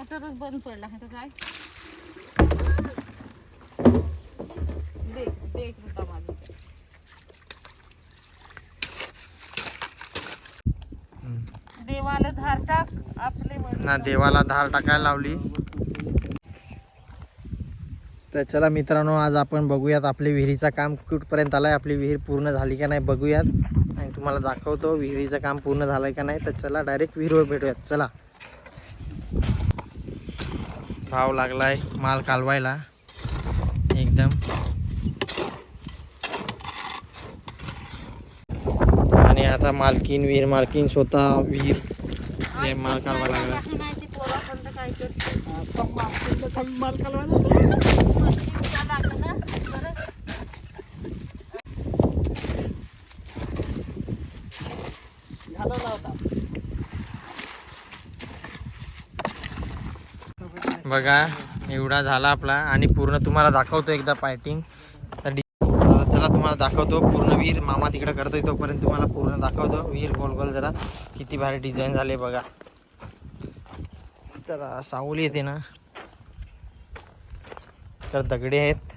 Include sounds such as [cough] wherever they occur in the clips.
मोटरच बंद पडला आता काय? देख देख होता माझं देवाला धार टाक आपले ना देवाला धार टाकायला लावली. तर चला मित्रांनो आज आपण बघूयात आपली विहिरीचं काम कुठपर्यंत आलंय आपली विहीर पूर्ण झाली का नाही बघूयात. आणि तुम्हाला दाखवतो विहिरीचं काम पूर्ण झालंय का नाही तर चला डायरेक्ट विहिरीवर भेटूयात. चला. भाव लागलाय माल कालवायला एकदम आणि आता मालकीन विहीर मालकीन स्वतः विहीर माल कालवायला लागला ना परत बघा एवढा झाला आपला. आणि पूर्ण तुम्हाला दाखवतो एकदा पायटिंग तर डि- चला तुम्हाला दाखवतो. पूर्ण विहीर मामा तिकडे करतोय तोपर्यंत तुम्हाला पूर्ण दाखवतो. विहीर गोल गोल जरा. किती भारी डिझाईन झाले बघा. तर सावली येते ना. तर दगडे आहेत.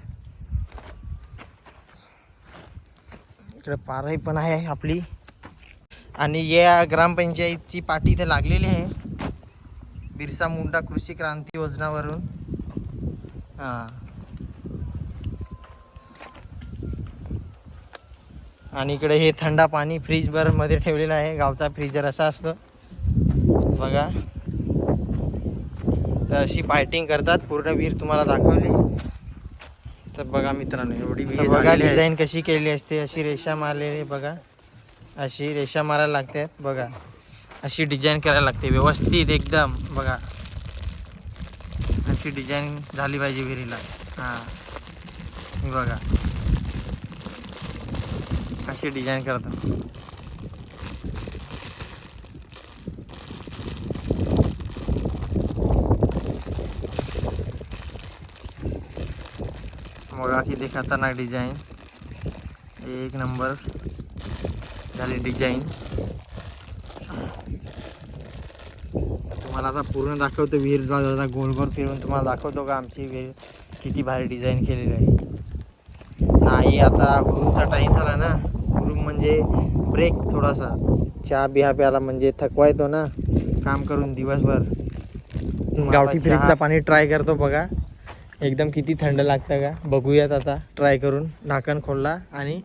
इकडे पारही पण आहे आपली. आणि या ग्रामपंचायतची पाठी इथे लागलेली आहे. बिरसा मुंडा कृषी क्रांती योजनावरून. हां. आणि इकडे हे थंडा पाणी फ्रीजवर मध्ये ठेवलेलं आहे. गावचा फ्रीजर असा असतो. बघा. तर अशी पायटिंग करतात. पूर्ण विहीर तुम्हाला दाखवली. तर बघा मित्रांनो एवढी विहीर बघा डिझाईन कशी केलेली असते अशी रेषा मारलेली बघा. अशी रेषा मारायला लागते बघा. अशी डिझाईन करायला लागते व्यवस्थित एकदम बघा. अशी डिझाईन झाली पाहिजे विहिरीला. हां. बघा. अशी डिझाईन करतात बघा किती खतरनाक डिझाईन एक नंबर झाली डिझाईन तुम्हाला आता पूर्ण दाखवतो विहीर जरा गोल गोल फिरून तुम्हाला दाखवतो का आमची विहीर किती भारी डिझाईन केलेली आहे. नाही आता हुरूमचा टाईम झाला ना. हुरूम म्हणजे ब्रेक थोडासा. चहा बिहा प्याला म्हणजे थकवा येतो ना. काम करून दिवसभर. गावठी फ्रीजचा पाणी ट्राय करतो बघा. एकदम किती थंड लागतं का? बघूयात आता. ट्राय करून. ढाकण खोलला आणि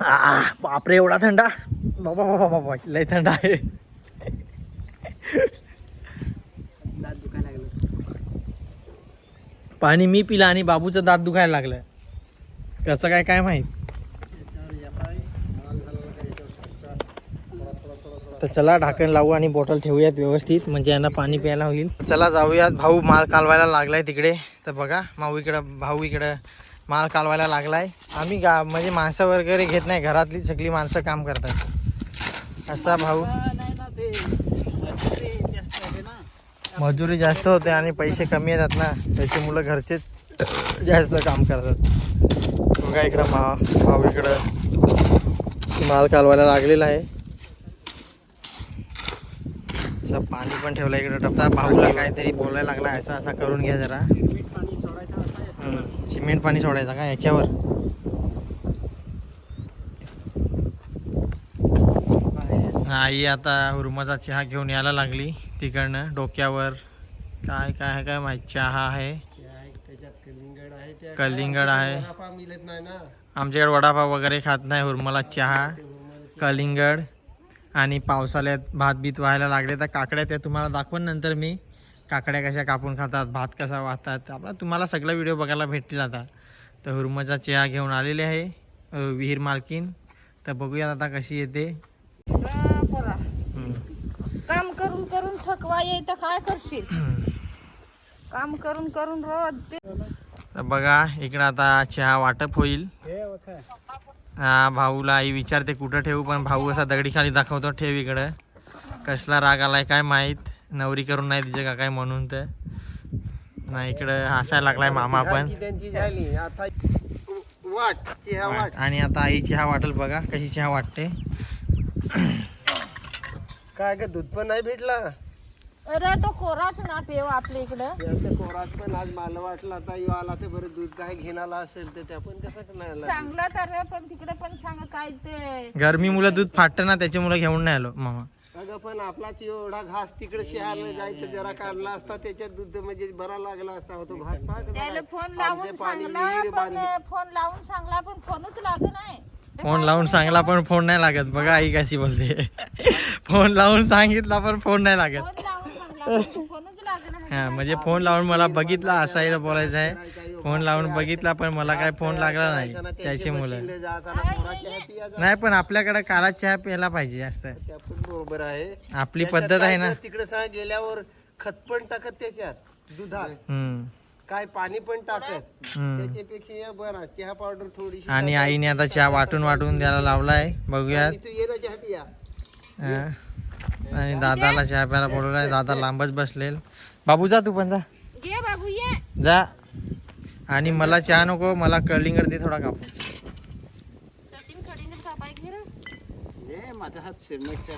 बापरे एवढा थंडा. बाबा बाबा बाबा लय थंड आहे. पाणी मी पिला आणि बाबूचं दात दुखायला लागलं. कसं काय काय माहीत? तर चला ढाकण लावू आणि बॉटल ठेवूयात व्यवस्थित म्हणजे यांना पाणी प्यायला होईल. चला जाऊयात. भाऊ माल कालवायला लागलाय तिकडे. तर बघा माऊ इकडं भाऊ इकडं. माल कालवायला लागलाय. आम्ही गा म्हणजे माणसं वगैरे घेत नाही घरातली सगळी माणसं काम करतात. असा भाऊ. मजुरी जास्त होते आणि पैसे कमी येतात ना त्याचे मुलं घरचेच जास्त काम करतात. बघा इकडं मा भाऊ इकडं. माल कालवायला लागलेला आहे. पाणी पण ठेवलं इकडं. टप्पा भाऊला काहीतरी बोलायला लागला असं असा करून घ्या जरा. सिमेंट पाणी सोडायचं का याच्यावर? आई आता हुरमाचा चहा घेऊन यायला लागली. तिकडनं डोक्यावर काय काय आहे काय माहीत चहा आहे. कलिंगड आहे. कलिंगड आहे आमच्याकडे वडापाव वगैरे खात नाही हुरमाला चहा कलिंगड. आणि पावसाळ्यात भात बीत व्हायला लागले. तर काकड्या त्या तुम्हाला दाखवून नंतर मी. काकड्या कशा कापून खातात भात कसा वाहतात आपला तुम्हाला सगळा व्हिडिओ बघायला भेटतील आता. तर हुरमाचा चहा घेऊन आलेले आहे विहीर मालकीन तर बघूयात आता कशी येते. काम करून करून थकवा येतं काय करशील? काम करून करून रोज तर बघा इकडं आता चहा वाटप होईल. हा भाऊला आई विचारते कुठं ठेवू पण भाऊ असा दगडी खाली दाखवतो ठेव इकडं. कसला राग आलाय काय माहीत? नवरी करून नाही तिचे का काय म्हणून तर. नाही इकडं हसायला लागलाय मामा पण. त्यांची झाली. आता वाट ती हा वाट. आणि आता आई चहा वाटेल बघा कशी चहा वाटते. काय ग दूध पण नाही भेटला? अरे तो कोराच ना पेव आपल्या इकडं. कोरात पण आज मला वाटलं आता यो आला तर बरं दूध काय घेणारा असेल तर त्या पण कसं नाही आला चांगला तर रे, पण तिकडे पण सांग काय ते. गरमी मुलं दूध फाटतं ना त्याच्यामुळे घेऊन नाही आलो मामा. अगं पण आपलाच एवढा घास तिकडे शहरला जायचं जरा काढला असता त्याच्यात दूध म्हणजे बरा लागला असता. हो तो घास त्याला. फोन लावून सांगला पण. फोन लावून सांगला पण फोनच लाग नाही. फोन लावून सांगला पण फोन नाही लागत. बघा आई कशी बोलते. [laughs] फोन लावून सांगितला पण फोन नाही लागत. हा म्हणजे फोन लावून मला बघितला असायला बोलायचं आहे फोन लावून बघितला पण मला काय फोन लागला नाही. त्याची मुलं. नाही. पण आपल्याकडे काला चहा प्यायला पाहिजे जास्त. बरोबर आहे. आपली पद्धत आहे ना. तिकडे सांग गेल्यावर खत पण टाकत त्याच्यात दुधात. हम्म. काय पाणी पण टाकत. त्याच्यापेक्षा हे बरा चहा पावडर थोडीशी आणि. आईने आता चहा वाटून वाटून द्यायला लावलाय. बघूयात. आणि तू ये ना चहा पिया. हा. आणि दादाला चहा प्यायला बोलवलाय दादा लांबच बसलेल. बाबू जा तू पण जा. ये बाबू ये. जा. आणि मला चहा नको मला कलिंगड दे थोडा कापून सचिन कडीने कापाय घे रे. हे माझा हात सिरमटच्या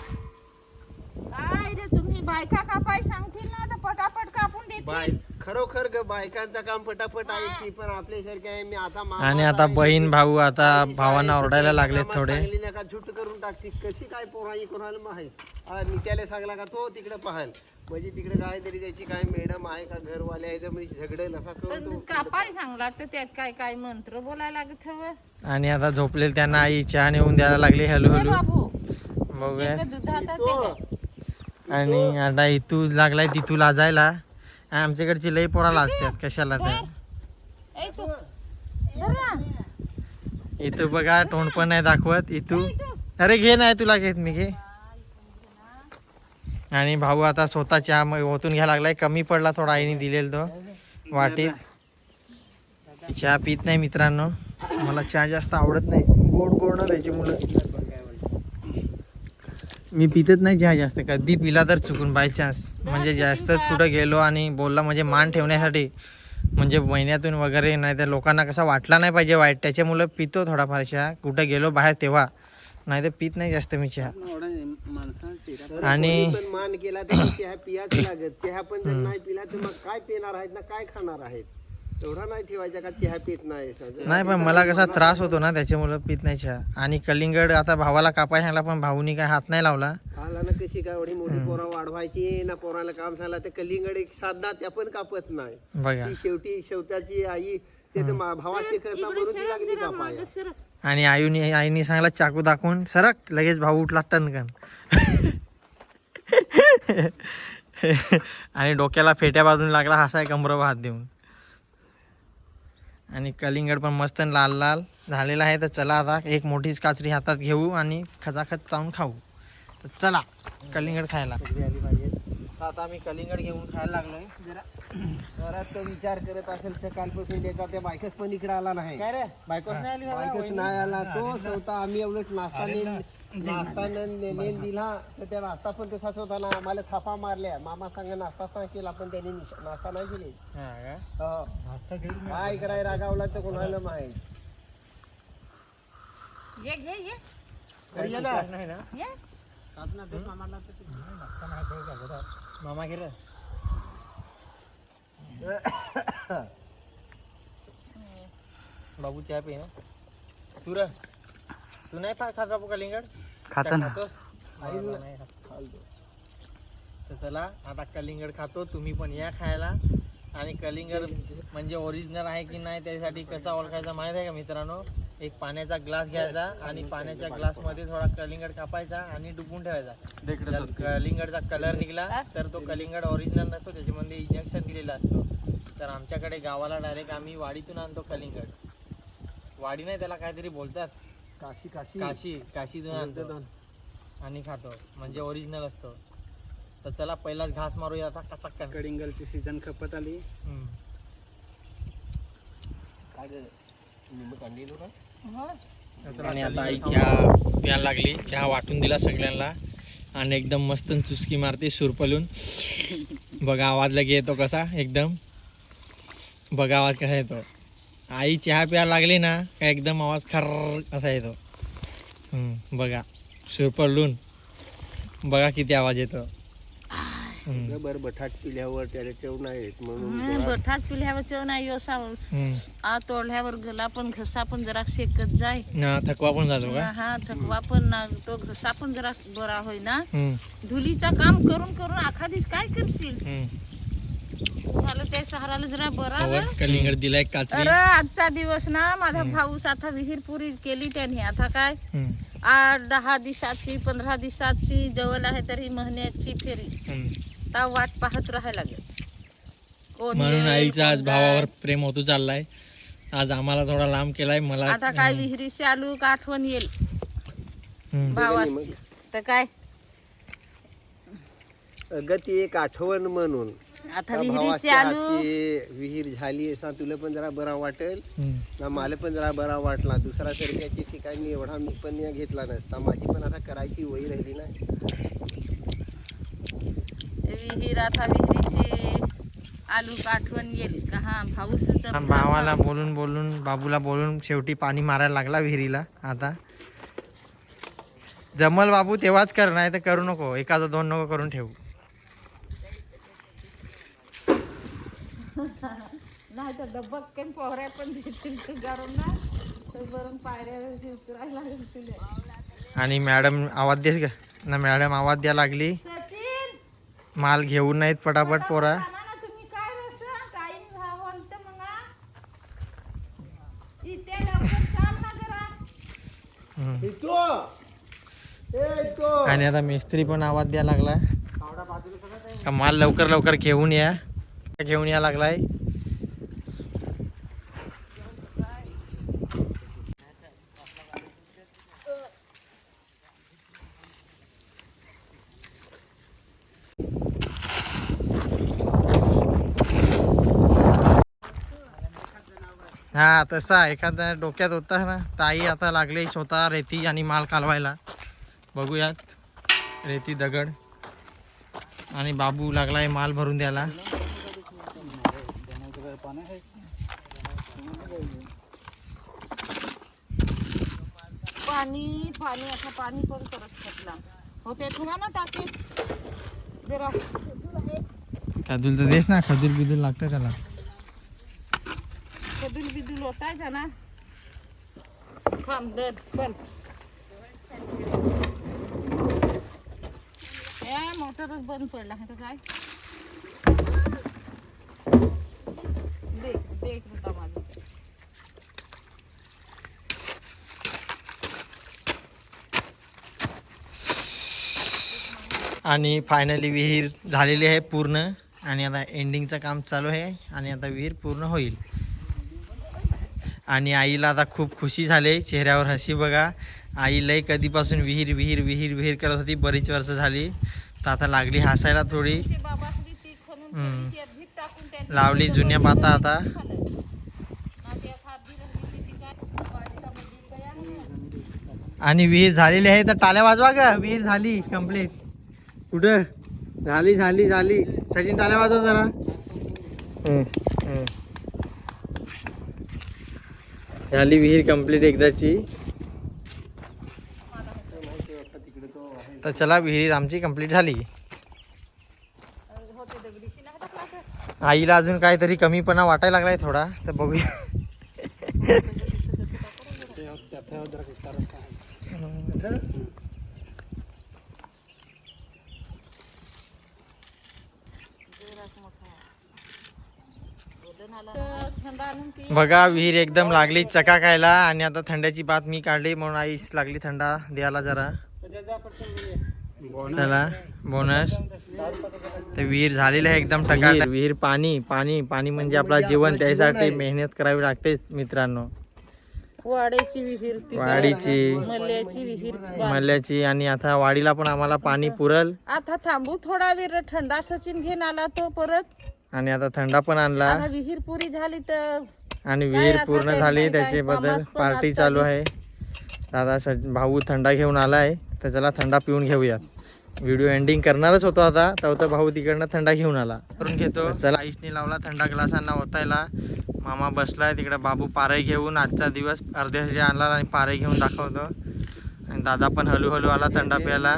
काय रे तुम्ही बायका कापाय सांगतील ना तर पटापट कापून देतील. खरोखर ग बायकांचं काम पटापट आहे की पण आपल्यासारखे आहे मी आता मामा आणि आता आहे, बहीण भाऊ आता भावांना ओरडायला लागलेत कामात थोडे. सांगली नका झुट करून टाकते कशी काय पोराई कोणाला माहीत? आ, नित्याला सांगला का तो तिकडे पाहाल. म्हणजे तिकडे काय तरी त्याची काय मॅडम आहे का घरवाले आहे तर म्हणजे झगडेल असा करून तो कापाय सांगला तर त्यात काय काय मंत्र बोलायला लागत हवं? आणि आता झोपलेले त्यांना आई चहा नेऊन द्यायला लागली हळू ये हळू बाबू बघूया. दुधाचा आणि आता इथू लागलाय तिथू लाजायला. आमच्याकडची लई पोराला असतात कशाला तर. तू. इथू बघा तोंड पण नाही दाखवत इथू. अरे घे नाही तुला घेत मी घे. आणि भाऊ आता स्वतः चहा ओतून घ्यायला लागलाय कमी पडला थोडा आईने दिलेला तो वाटीत. चहा पित नाही मित्रांनो मला चहा जास्त आवडत नाही गोड गोड ना त्याच्यामुळं मी पितच नाही चहा जास्त कधी पिला तर चुकून बाय चान्स म्हणजे जास्तच कुठं गेलो आणि बोलला म्हणजे मान ठेवण्यासाठी. म्हणजे महिन्यातून वगैरे नाही तर लोकांना कसा वाटला नाही पाहिजे वाईट. त्याच्यामुळं पितो थोडाफार चहा कुठं गेलो बाहेर तेव्हा. नाही तर पित नाही जास्त मी चहा. आणि- मान केला तर चहा पियाच लागत चहा पण जर नाही पिला तर मग काय पिणार आहेत ना? काय खाणार आहेत? एवढा नाही ठेवायचा का? चहा पित नाही. नाही पण मला कसा त्रास होतो ना त्याच्यामुळं पित नाही चहा. आणि कलिंगड आता भावाला कापाय सांगला पण भाऊनी काय हात नाही लावला. आला ना कशी काय एवढी मोठी पोरा वाढवायची ना पोराला काम झालं तर कलिंगड एक साधा त्या पण कापत नाही. बघा. ती शेवटी शेवटाची आई ते तर मा- भावाचे करता म्हणून ती लागली कापाया. सर आणि आईनी आईने सांगला चाकू दाखवून सरक लगेच भाऊ उठला टनकन [laughs] आणि डोक्याला फेट्या बाजून लागला हसाय कमरवर हात देऊन. आणि कलिंगड पण मस्त लाल लाल. झालेला आहे तर चला आता एक मोठीच काचरी हातात घेऊ आणि खचाखच चावून खाऊ. तर चला कलिंगड खायला. तर आता आम्ही कलिंगड घेऊन खायला लागलोय. जरा घरात तो विचार करत असेल सकाळपासून त्याचा त्या बायकच पण इकडे आला नाही. बायकोच नाही आली बायकच नाही आला तो स्वतः आम्ही एवढं नाश्ता नाश्ता नेन दिला तर त्या नाश्ता पण तसाच होता ना आम्हाला थापा मारल्या. मामा सांगा नाश्ता सांग केला पण त्याने निश- नाश्ता नाही केली. हो. काय कराय रागावला तर कोणाला माहीत? ये घे ये. घरी ये ना. ये. मामा गेलं. [coughs] बाबू चहा पे ना. तू रे. तू नाही पा खात बाबू कलिंगड खाता ना. तर चला आता कलिंगड खातो तुम्ही पण या खायला. आणि कलिंगड म्हणजे ओरिजिनल आहे की नाही त्यासाठी कसा ओळखायचा माहीत आहे का मित्रांनो? एक पाण्याचा ग्लास घ्यायचा आणि पाण्याच्या ग्लासमध्ये थोडा कलिंगड कापायचा आणि डुबून ठेवायचा. जर कलिंगडचा कलर निघाला तर तो कलिंगड ओरिजिनल नसतो त्याच्यामध्ये इंजेक्शन दिलेलं असतो. तर आमच्याकडे गावाला डायरेक्ट आम्ही वाडीतून आणतो कलिंगड. वाडी नाही त्याला काहीतरी बोलतात. काशी काशी. काशी काशीतून आणतो. आणि खातो. म्हणजे ओरिजिनल असतो. तर चला पहिलाच घास मारूया आता. कचक्कन कडिंगलची सीजन खपत आली. काय कांडी का? हो. आणि आता आई चहा प्यायला लागली. चहा वाटून दिला सगळ्यांना. आणि एकदम मस्त चुस्की मारते सुरपलून. बघा आवाज लगे येतो कसा? एकदम. बघा आवाज कसा येतो. आई चहा प्यायला लागली ना का एकदम आवाज खर असा येतो. हम्म, बघा. सुरपलून बघा किती आवाज येतो. बर बटाट पिल्यावर त्याला ठेव नाही म्हणून हं, जरा- बठात पिल्यावर चव नाही असा हम्म. आ तोडल्यावर गला पण घसा पण जरा शेकत जाय. थकवा पण झालो का? हा थकवा पण ना तो घसा पण जरा बरा होय ना हम्म. धुलीचा काम करून करून आखा दिवस काय करशील? मला त्या सहाराला जरा बरा? कलिंगड दिलाय अरे आजचा दिवस ना माझा भाऊस आता विहीर पुरी केली त्याने. आता काय. आठ दहा दिवसाची पंधरा दिवसाची जवळ आहे तरी महिन्याची फेरी. तर वाट पाहत राहायला लागेल. कोण म्हणून येईल, आईचा आज कोण भावावर. प्रेम होतो चाललाय. आज आम्हाला थोडा लांब केलाय मला आता काय विहिरीशी आलू का आठवण येईल. हम्म. भावाची. तर काय? अगं ती एक आठवण म्हणून. आता त्या विहिरीशी भावाच्या आलू हातची विहीर झाली असा तुला पण जरा बरा वाटेल. ना मला पण जरा बरा वाटला. दुसरा सरक्याची ठिकाणी एवढा मी पण या घेतला नसता. माझी पण आता करायची वय राहिली ना विहीर आता विहिरीशी आलू का आठवण येईल का हा भाऊस आणि भावाला बोलून बोलून बाबूला बोलून शेवटी पाणी मारायला लागला विहिरीला आता. जमल बाबू तेव्हाच कर नाही तर करू नको. एखादं दोन नको करून ठेवू. तर डब्बक काही पोहऱ्या पण देतील ते गरम ना तर वरून पायऱ्या उतरायला लागेल तुला आणि मॅडम आवाज देस का ना मॅडम आवाज द्या लागली. सचिन! माल घेऊन नाहीत पटापट पोरा. आणा ना तुम्ही काय रस टाईम बोलत मग इथे लवकर चाल ना जरा. हम्म. तो ए तो आणि आता मिस्त्री पण आवाज द्या लागला का माल लवकर लवकर घेऊन या. घेऊन या लागलाय. हा तसा एखाद्या डोक्यात होता ना ताई आता लागले स्वतः रेती आणि माल कालवायला. बघूयात रेती दगड आणि बाबू लागलाय माल भरून द्यायला. पाणी पाणी आता पाणी पण करत घेतला होते थोडा ना टाके जरा. खदूल तर देस ना खदूल बिदूल लागतं त्याला. कदूल बिदूल होतायचा ना थांब दर पण या मोटरच बंद पडला आता काय? देख देख होता माझं आणि फायनली विहीर झालेली आहे पूर्ण. आणि आता एंडिंगचं काम चालू आहे. आणि आता विहीर पूर्ण होईल. आणि आईला आता खूप खुशी झाली. चेहऱ्यावर हसी बघा. आई लय कधीपासून विहीर विहीर विहीर विहीर करत होती. बरीच वर्ष झाली. तर आता लागली हसायला थोडी. लावली जुन्या पाता आता? आणि विहीर झालेली आहे. तर टाल्या वाजवा ग. विहीर झाली कंप्लीट कुठं? झाली झाली झाली. सचिन टाल्या वाजव जरा. झाली विहीर कंप्लीट एकदाची. तर चला विहीर आमची कंप्लीट झाली. आईला अजून काहीतरी कमीपणा वाटायला लागलाय थोडा तर बघूया तर थंड आणून ती बघा विहीर एकदम लागली चकाकायला आणि आता थंड्याची बात मी काढली म्हणून आईस लागली थंडा द्यायला जरा. चला बोनस तर विहीर झालेलं आहे एकदम टका विहीर पाणी पाणी पाणी म्हणजे आपला जीवन त्यासाठी मेहनत करावी लागते मित्रांनो. वाड्याची विहीर ती वाडीची. मल्याची विहीर मल्याची आणि आता वाडीला पण आम्हाला पाणी पुरल. आता थांबू थोडा वेळ थंडा सचिन घेऊन आला तो परत. आणि आता थंडा पण आणला. आता विहीर पुरी झाली तर आणि विहीर पूर्ण झाली काय- त्याचे काय बद्दल समाज पण पार्टी चालू आहे. दादा सज भाऊ थंडा घेऊन आलाय तर चला थंडा पिऊन घेऊयात. व्हिडिओ एंडिंग करणारच होतो आता तेव्हा भाऊ तिकडनं थंडा घेऊन आला. करून घेतो. चला आईशने लावला थंडा ग्लासांना ओतायला. मामा बसलाय तिकडे बाबू पारई घेऊन आजचा दिवस अर्ध्यासाठी आणला आणि पारई घेऊन दाखवतो. आणि दादा पण हळूहळू आला थंडा प्यायला.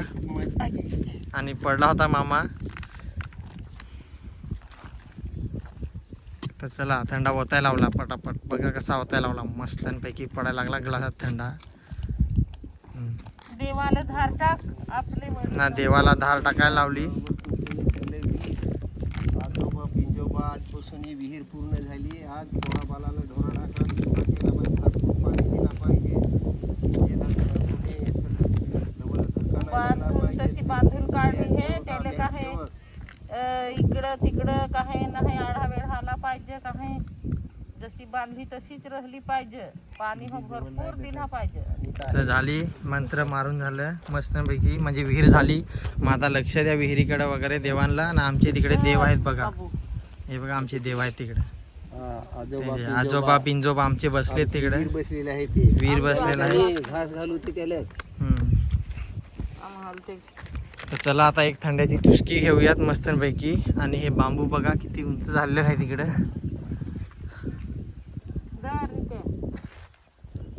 आणि पडला होता मामा. तर चला थंडा ओतायला लावला पटापट. बघा कसा ओतायला लावला. मस्तपैकी पडायला लागला ग्लासात थंडा. देवाला धार टाक आपले ना देवाला धार टाकायला लावली. आजोबा पिंजोबा आजपासून ही विहीर पूर्ण झाली आज बालाला ढोरा टाका सुका केला पाहिजे भरपूर पाणी दिला पाहिजे बांधून पाहिजे. तशी बांधून काढली हे त्याला काय? इकडं तिकडं काही नाही आढा वेढाला पाहिजे काही जशी बांधली तशीच राहिली पाहिजे. पाणी हो भरपूर दिला पाहिजे. तर झाली मंत्र मारून झालं मस्तपैकी म्हणजे विहीर झाली. मग आता लक्ष द्या विहिरीकडे वगैरे देवांना आणि आमचे तिकडे देव आहेत बघा. हे बघा आमचे देव आहेत तिकडे. आजोबा पिंजोबा आमचे बसले तिकडे. वीर बसलेले आहे ते. वीर बसलेला आहे घास घालू ते त्याला ते तर चला आता एक थंड्याची चुस्की घेऊयात मस्तपैकी. आणि हे बांबू बघा किती उंच झालेलं आहे तिकडं.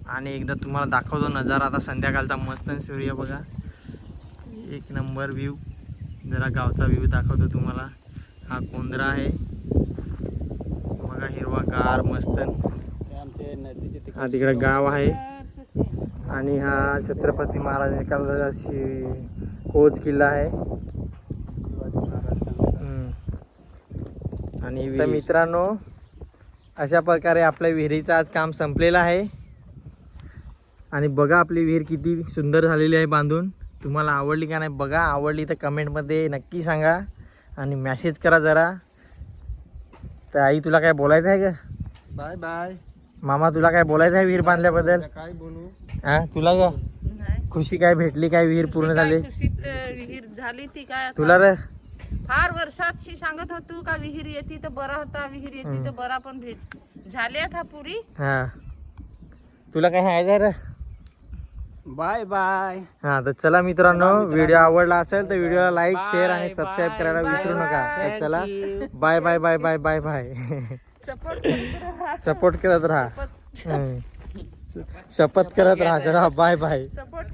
आणि एकदा तुम्हाला दाखवतो नजारा आता संध्याकाळचा मस्त सूर्य बघा. एक नंबर व्ह्यू जरा गावचा व्ह्यू दाखवतो तुम्हाला. हा कोंदरा आहे. बघा हिरवागार मस्त. आमचे हा तिकडे गाव आहे. आणि हा छत्रपती महाराजांचा शि- कोच किल्ला आहे. आणि तर मित्रांनो अशा प्रकारे आपल्या विहिरीचं आज काम संपलेलं आहे. आणि बघा आपली विहीर किती सुंदर झालेली आहे बांधून. तुम्हाला आवडली का नाही बघा. आवडली तर कमेंटमध्ये नक्की सांगा. आणि मॅसेज करा जरा. तर आई तुला काय बोलायचं आहे का? Bye bye. मामा तुला काय बोलायचं आहे विहीर बांधल्याबद्दल? काय बोलू? हा तुला का. खुशी काय भेटली काय विहीर पूर्ण झाली? सुशीत विहीर झाली ती काय आता? तुला रे फार वर्षात शी सांगत होतो का विहीर येते तर बरा होता विहीर येते तर बरा पण भेट झाली आता पुरी. हा. तुला काय आहे रे बाय बाय. हा तर चला मित्रांनो व्हिडिओ आवडला असेल तर व्हिडिओला लाईक शेअर आणि सबस्क्राईब करायला विसरू नका. तर चला. Bye bye bye bye bye bye. Support support करत राहा. हम्म. शपथ करत राहा चला बाय बाय. सपोर्ट